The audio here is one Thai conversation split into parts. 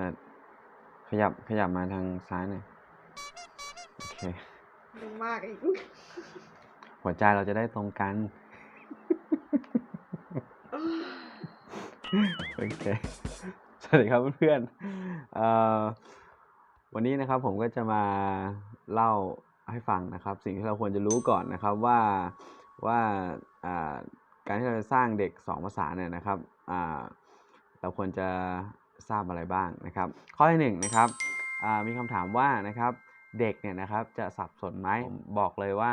อ่อขยับขยับมาทางซ้ายหน่อยโอเคดึงมากอีกหัวใจเราจะได้ตรงกัน โอเค สวัสดีครับเพื่อนๆเอ่อวันนี้นะครับผมก็จะมาเล่าให้ฟังนะครับ สิ่งที่เราควรจะรู้ก่อนนะครับว่าว่าอ่าการที่เราจะสร้างเด็กสองภาษาเนี่ยนะครับอ่าเราควรจะ ทราบอะไรบ้างนะครับ ข้อที่หนึ่งนะครับอ่ามีคำถามว่านะครับเด็กเนี่ยนะครับจะสับสนไหมผมบอกเลยว่า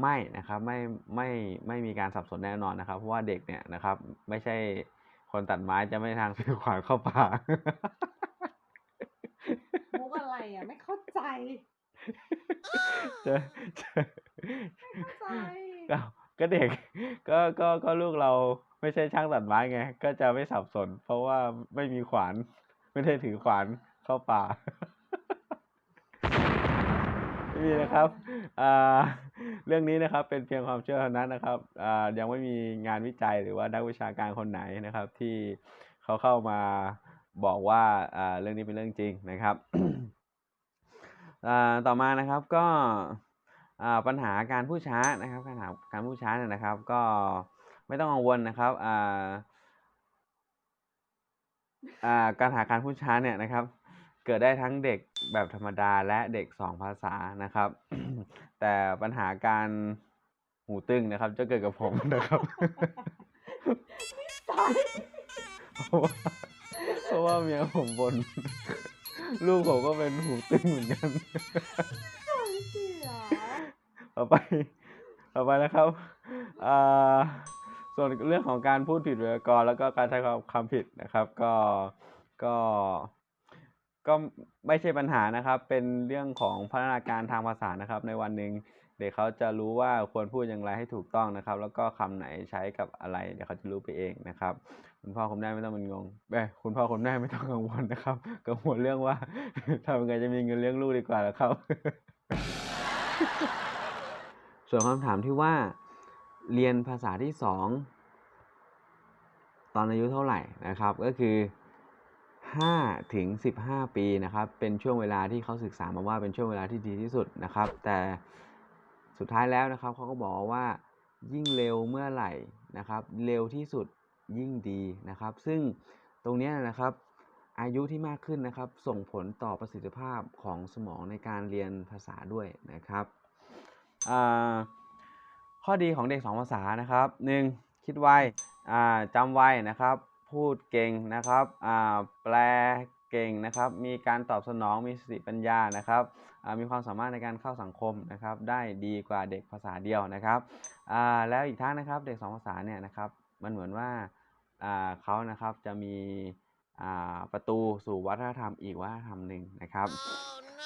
ไม่นะครับไม่ไม่ไม่มีการสับสนแน่นอนนะครับ เพราะว่าเด็กเนี่ยนะครับไม่ใช่คนตัดไม้จะไม่ทางถือขวานเข้าป่ามุกอะไรอะไม่เข้าใจจะจะใจก็ก็เด็กก็ก็ก็ลูกเรา ไม่ใช่ช่างตัดไม้ไง ก็จะไม่สับสน เพราะว่าไม่มีขวาน ไม่ได้ถือขวานเข้าป่าไม่มีนะครับเรื่องนี้นะครับเป็นเพียงความเชื่อเท่านั้นนะครับยังไม่มีงานวิจัยหรือว่านักวิชาการคนไหนนะครับ ที่เขาเข้ามาบอกว่าเรื่องนี้เป็นเรื่องจริงนะครับต่อมานะครับก็ปัญหาการพูดช้านะครับปัญหาการพูดช้าเนี่ยนะครับ ก็ ไม่ต้องกังวลนะครับอ่าอ่าการหาการพูดช้าเนี่ยนะครับ เกิดได้ทั้งเด็กแบบธรรมดาและเด็กสองภาษานะครับ แต่ปัญหาการหูตึงนะครับ จะเกิดกับผมนะครับเพราะว่าเพราะว่าเมียผมบน ลูกผมก็เป็นหูตึงเหมือนกันเสียต่อไป ต่อไปนะครับอ่า ส่วนเรื่องของการพูดผิดไวยากรณ์แล้วก็การใช้คำผิดนะครับ ก็ก็ก็ไม่ใช่ปัญหานะครับ เป็นเรื่องของพัฒนาการทางภาษานะครับ ในวันหนึ่งเด็กเขาจะรู้ว่าควรพูดอย่างไรให้ถูกต้องนะครับ แล้วก็คำไหนใช้กับอะไร เดี๋ยวเขาจะรู้ไปเองนะครับ คุณพ่อคุณแม่ไม่ต้องเป็นงงเอ้คุณพ่อคุณแม่ไม่ต้องกังวลนะครับ กังวลเรื่องว่าทำยังไงจะมีเงินเลี้ยงลูกดีกว่าแล้วครับ ส่วนคำถามที่ว่า เรียนภาษาที่สองตอนอายุเท่าไหร่นะครับ ก็คือ5ถึง15 ปีนะครับ เป็นช่วงเวลาที่เขาศึกษามาว่าเป็นช่วงเวลาที่ดีที่สุดนะครับ แต่สุดท้ายแล้วนะครับเขาก็บอกว่ายิ่งเร็วเมื่อไหร่นะครับ เร็วที่สุดยิ่งดีนะครับ ซึ่งตรงนี้นะครับอายุที่มากขึ้นนะครับ ส่งผลต่อประสิทธิภาพของสมองในการเรียนภาษาด้วยนะครับอ่า ข้อดีของเด็กสองภาษานะครับ 1. คิดไวอ่าจำไวนะครับ พูดเก่งนะครับแปลเก่งนะครับ มีการตอบสนองมีสติปัญญานะครับมีความสามารถในการเข้าสังคมนะครับ ได้ดีกว่าเด็กภาษาเดียวนะครับแล้วอีกทั้งนะครับเด็กสองภาษาเนี่ยนะครับ มันเหมือนว่าเขานะครับจะมีประตูสู่วัฒนธรรมอีกวัฒนธรรมหนึ่งนะครับ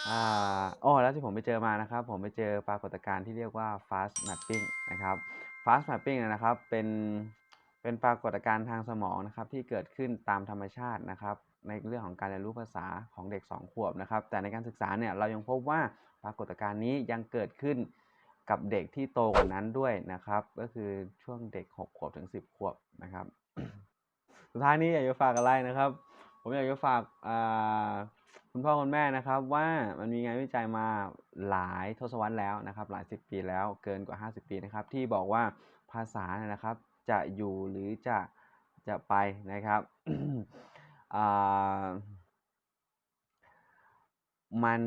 อ่าอ้อแล้วที่ผมไปเจอมานะครับ ผมไปเจอปรากฏการณ์ที่เรียกว่า fast mapping นะครับ fast mapping เนี่ยนะครับ เป็น เป็นปรากฏการณ์ทางสมองนะครับ ที่เกิดขึ้นตามธรรมชาตินะครับ ในเรื่องของการเรียนรู้ภาษาของเด็ก 2 ขวบนะครับ แต่ในการศึกษาเนี่ย เรายังพบว่าปรากฏการณ์นี้ยังเกิดขึ้นกับเด็กที่โตกว่านั้นด้วยนะครับ ก็คือช่วงเด็ก 6 ขวบถึง 10 ขวบนะครับ สุดท้ายนี้อยากจะฝากอะไรนะครับ ผมอยากจะฝากคุณพ่อคุณแม่นะครับ ว่ามันมีงานวิจัยมาหลายทศวรรษแล้วนะครับ หลายสิบปีแล้วเกินกว่า 50 ปีนะครับ ที่บอกว่าภาษาเนี่ยนะครับ จะอยู่หรือจะจะไปนะครับมัน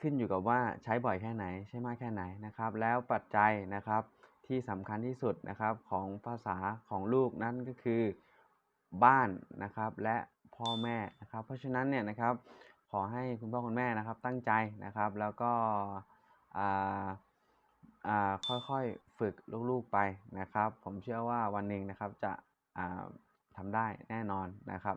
ขึ้นอยู่กับว่าใช้บ่อยแค่ไหนใช้มากแค่ไหนนะครับ แล้วปัจจัยนะครับที่สำคัญที่สุดนะครับของภาษาของลูกนั่นก็คือ บ้านนะครับและพ่อแม่นะครับเพราะฉะนั้นเนี่ยนะครับขอให้คุณพ่อคุณแม่นะครับตั้งใจนะครับแล้วก็อ่าอ่าค่อยๆฝึกลูกๆไปนะครับ ผมเชื่อว่าวันหนึ่งนะครับจะอ่าทำได้แน่นอนนะครับ